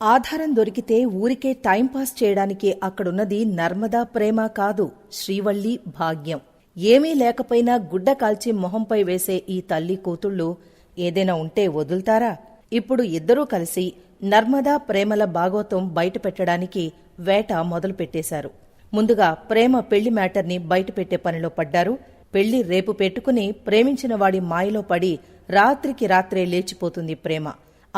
ఆధారం దొరికితే ఊరికే టైంపాస్ చేయడానికి అక్కడున్నది నర్మదా ప్రేమ కాదు శ్రీవల్లి భాగ్యం. ఏమీ లేకపోయినా గుడ్డ కాల్చి మొహంపై వేసే ఈ తల్లి కూతుళ్ళు ఏదైనా ఉంటే వదులుతారా? ఇప్పుడు ఇద్దరూ కలిసి నర్మదా ప్రేమల భాగవతం బయటపెట్టడానికి వేట మొదలుపెట్టేశారు ముందుగా ప్రేమ పెళ్ళి మ్యాటర్ని బయటపెట్టే పనిలో పడ్డారు. పెళ్ళి రేపు పెట్టుకుని ప్రేమించిన వాడి మాయలో పడి రాత్రికి రాత్రే లేచిపోతుంది ప్రేమ.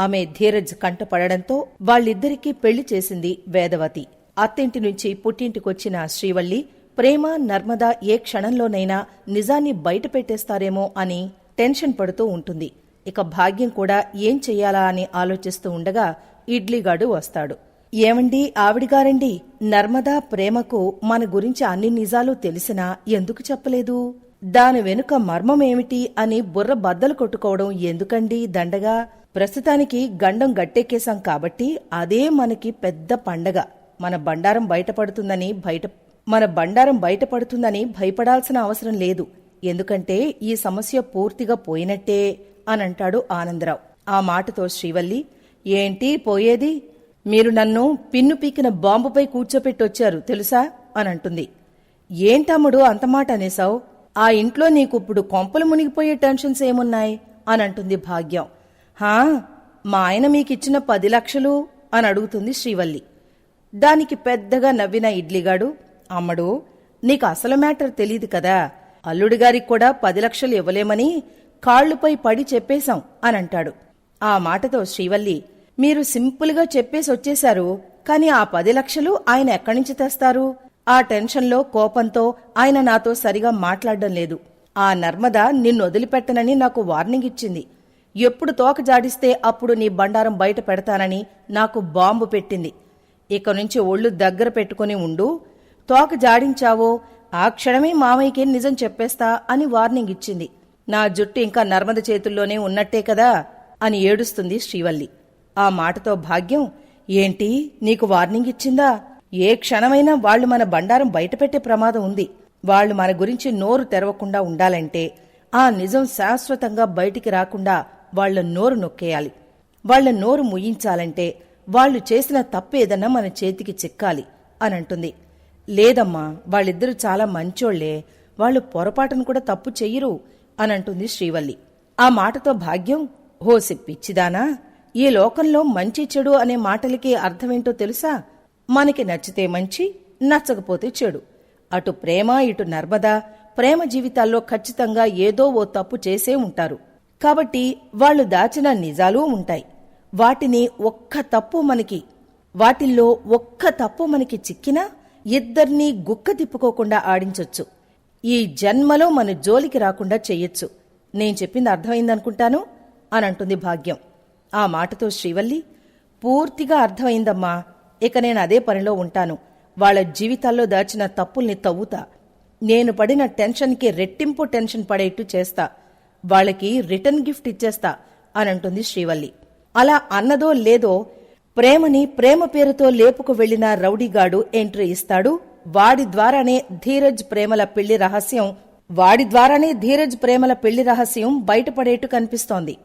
ఆమె ధీరజ్ కంటపడడంతో వాళ్ళిద్దరికీ పెళ్ళి చేసింది వేదవతి. అత్తింటి నుంచి పుట్టింటికొచ్చిన శ్రీవల్లి ప్రేమ నర్మద ఏ క్షణంలోనైనా నిజాన్ని బయట పెట్టేస్తారేమో అని టెన్షన్ పడుతూ ఉంటుంది. ఇక భాగ్యం కూడా ఏం చెయ్యాలా అని ఆలోచిస్తూ ఉండగా ఇడ్లీగాడు వస్తాడు. ఏమండి ఆవిడిగారండి? నర్మదా ప్రేమకు మన గురించి అన్ని నిజాలు తెలిసినా ఎందుకు చెప్పలేదు? దాని వెనుక మర్మమేమిటి అని బుర్ర బద్దలు కొట్టుకోవడం ఎందుకండి దండగా? ప్రస్తుతానికి గండం గట్టెక్కేశాం కాబట్టి అదే మనకి పెద్ద పండగ. మన బండారం బయటపడుతుందని బయట మన బండారం బయటపడుతుందని భయపడాల్సిన అవసరం లేదు. ఎందుకంటే ఈ సమస్య పూర్తిగా పోయినట్టే అనంటాడు ఆనందరావు. ఆ మాటతో శ్రీవల్లి ఏంటి పోయేది? మీరు నన్ను పిన్ను పీకిన బాంబుపై కూర్చోపెట్టొచ్చారు తెలుసా? అనంటుంది ఏంటమ్ముడు అంత మాట అనేసావు ఆ ఇంట్లో నీకిప్పుడు కొంపలు మునిగిపోయే టెన్షన్స్ ఏమున్నాయి? అని అంటుంది భాగ్యం. హా మా ఆయన మీకిచ్చిన పది లక్షలు అని అడుగుతుంది శ్రీవల్లి. దానికి పెద్దగా నవ్విన ఇడ్లీగాడు అమ్మడు నీకు అసలు మ్యాటర్ తెలియదు కదా. అల్లుడిగారికి కూడా పది లక్షలు ఇవ్వలేమని కాళ్ళుపై పడి చెప్పేశాం అని అంటాడు. ఆ మాటతో శ్రీవల్లి మీరు సింపుల్గా చెప్పేసి వచ్చేశారు కాని ఆ పది లక్షలు ఆయన ఎక్కడి నుంచి తెస్తారు? ఆ టెన్షన్లో కోపంతో ఆయన నాతో సరిగా మాట్లాడడం లేదు. ఆ నర్మద నిన్ను వదిలిపెట్టనని నాకు వార్నింగ్ ఇచ్చింది. ఎప్పుడు తోక జాడిస్తే అప్పుడు నీ బండారం బయట పెడతానని నాకు బాంబు పెట్టింది. ఇక నుంచి ఒళ్ళు దగ్గర పెట్టుకుని ఉండు. తోక జాడించావో ఆ క్షణమే మామయ్యకి నిజం చెప్పేస్తా అని వార్నింగ్ ఇచ్చింది. నా జుట్టు ఇంకా నర్మద చేతుల్లోనే ఉన్నట్టే కదా అని ఏడుస్తుంది శ్రీవల్లి. ఆ మాటతో భాగ్యం ఏంటి నీకు వార్నింగ్ ఇచ్చిందా? ఏ క్షణమైనా వాళ్ళు మన బండారం బయటపెట్టే ప్రమాదం ఉంది. వాళ్ళు మన గురించి నోరు తెరవకుండా ఉండాలంటే ఆ నిజం శాశ్వతంగా బయటికి రాకుండా వాళ్ళ నోరు నొక్కేయాలి. వాళ్ళ నోరు ముయించాలంటే వాళ్ళు చేసిన తప్పేదన్నా మన చేతికి చిక్కాలి అని అంటుంది లేదమ్మా వాళ్ళిద్దరూ చాలా మంచోళ్ళే వాళ్ళు పొరపాటును కూడా తప్పు చెయ్యరు అని అంటుంది శ్రీవల్లి. ఆ మాటతో భాగ్యం హోసి పిచ్చిదానా ఈ లోకంలో మంచి చెడు అనే మాటలకి అర్థమేంటో తెలుసా? మనకి నచ్చితే మంచి నచ్చకపోతే చెడు. అటు ప్రేమ ఇటు నర్మదా ప్రేమ జీవితాల్లో ఖచ్చితంగా ఏదో ఓ తప్పు చేసే ఉంటారు. కాబట్టి వాళ్ళు దాచిన నిజాలు ఉంటాయి. వాటిని ఒక్క తప్పు మనకి వాటిల్లో ఒక్క తప్పు మనకి చిక్కినా ఇద్దర్నీ గుక్క తిప్పుకోకుండా ఆడించొచ్చు. ఈ జన్మలో మన జోలికి రాకుండా చెయ్యొచ్చు నేను చెప్పింది అర్థమైందనుకుంటాను? అని అంటుంది భాగ్యం. ఆ మాటతో శ్రీవల్లి పూర్తిగా అర్థమైందమ్మా. ఇక నేను అదే పనిలో ఉంటాను. వాళ్ళ జీవితాల్లో దాచిన తప్పుల్ని తవ్వుతా. నేను పడిన టెన్షన్కి రెట్టింపు టెన్షన్ పడేట్టు చేస్తా. వాళ్ళకి రిటర్న్ గిఫ్ట్ ఇచ్చేస్తా అని అంటుంది శ్రీవల్లి. అలా అన్నదో లేదో ప్రేమని ప్రేమ పేరుతో లేపుకు వెళ్ళిన రౌడీగాడు ఎంట్రీ ఇస్తాడు. వాడి ద్వారానే ధీరజ్ ప్రేమల పెళ్ళి రహస్యం వాడి ద్వారానే ధీరజ్ ప్రేమల పెళ్ళి రహస్యం బయటపడేట్టు కనిపిస్తోంది.